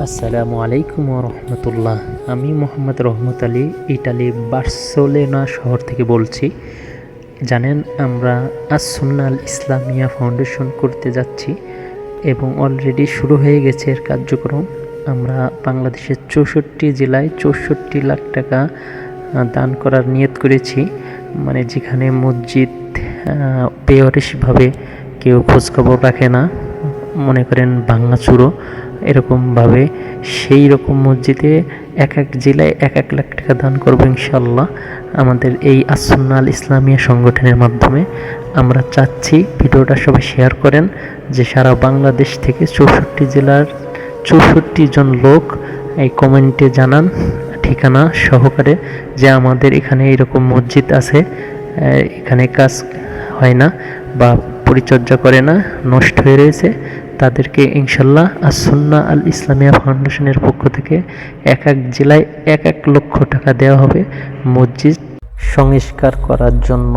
আসসালামু আলাইকুম রহমতুল্লাহ। আমি মোহাম্মদ রহমত আলী ইটালি বার্সেলোনা শহর থেকে বলছি। জানেন আমরা আসুন্নাল ইসলামিয়া ফাউন্ডেশন করতে যাচ্ছি এবং অলরেডি শুরু হয়ে গেছে এর কার্যক্রম। আমরা বাংলাদেশের চৌষট্টি জেলায় চৌষট্টি লাখ টাকা দান করার নিয়ত করেছি। মানে যেখানে মসজিদ আহ, বেওয়ারিশভাবে কেউ খোঁজখবর রাখে না। মনে করেন ভাঙাচুরো এরকমভাবে সেই রকম মসজিদে এক এক জেলায় এক এক লাখ টাকা দান করব ইনশাল্লাহ আমাদের এই আসন্নাল ইসলামিয়া সংগঠনের মাধ্যমে আমরা চাচ্ছি ভিডিওটা সবাই শেয়ার করেন যে সারা বাংলাদেশ থেকে চৌষট্টি জেলার চৌষট্টি জন লোক এই কমেন্টে জানান, ঠিকানা সহকারে যে আমাদের এখানে এরকম মসজিদ আছে এখানে কাজ হয় না বা পরিচর্যা করে না, নষ্ট হয়ে রয়েছে তাদেরকে ইনশাল্লাহ আসন্না আল ইসলামিয়া ফাউন্ডেশনের পক্ষ থেকে এক এক জেলায় এক এক লক্ষ টাকা দেওয়া হবে মসজিদ সংস্কার করার জন্য।